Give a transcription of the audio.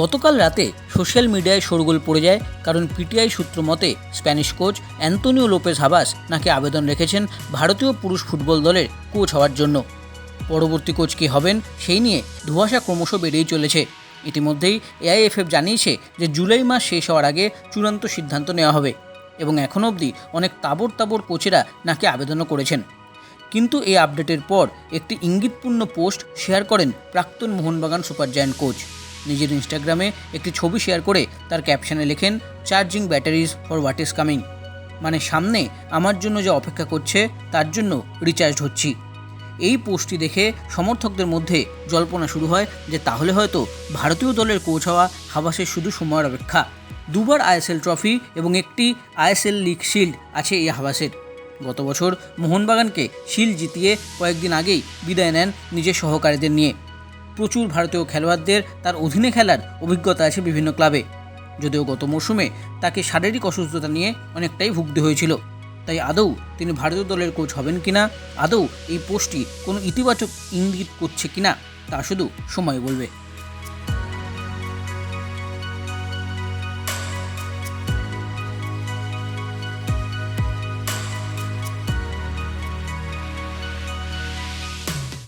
গতকাল রাতে সোশ্যাল মিডিয়ায় শোরগোল পড়ে যায় কারণ পিটিআই সূত্র মতে Spanish coach Antonio Lopez Habas নাকি আবেদন রেখেছেন ভারতীয় পুরুষ ফুটবল দলের কোচ হওয়ার জন্য। পরবর্তী কোচ কে হবেন সেই নিয়ে ধোঁয়াশা ক্রমশ বেড়েই চলেছে। ইতিমধ্যেই এআইএফএফ জানিয়েছে যে জুলাই মাস শেষ হওয়ার আগে চূড়ান্ত সিদ্ধান্ত নেওয়া হবে এবং এখনও অবধি অনেক তাবড় তাবড় কোচেরা নাকি আবেদনও করেছেন। কিন্তু এই আপডেটের পর একটি ইঙ্গিতপূর্ণ পোস্ট শেয়ার করেন প্রাক্তন মোহনবাগান সুপার জায়ান্ট কোচ। নিজের ইনস্টাগ্রামে একটি ছবি শেয়ার করে তার ক্যাপশনে লেখেন charging batteries for what is coming মানে সামনে আমার জন্য যে অপেক্ষা করছে, তার জন্য রিচার্জ হচ্ছি। এই পোস্টটি দেখে সমর্থকদের মধ্যে জল্পনা শুরু হয় যে তাহলে হয়তো ভারতীয় দলের কোচ হওয়া হাবাসের শুধু সময়ের অপেক্ষা। দুবার আইএসএল ট্রফি এবং একটি আইএসএল লিগ শিল্ড আছে এই হাবাসের। গত বছর মোহনবাগানকে শিল্ড জিতিয়ে কয়েকদিন আগেই বিদায় নেন নিজের সহকারীদের নিয়ে। প্রচুর ভারতীয় খেলোয়াড়দের তার অধীনে খেলার অভিজ্ঞতা আছে বিভিন্ন ক্লাবে। যদিও গত মৌসুমে তাকে শারীরিক অসুস্থতা নিয়ে অনেকটাই ভুগতে হয়েছিল। তাই আদৌ তিনি ভারতীয় দলের কোচ হবেন কিনা, আদৌ এই পোস্টটি কোনো ইতিবাচক ইঙ্গিত করছে কিনা, তা শুধু সময় বলবে।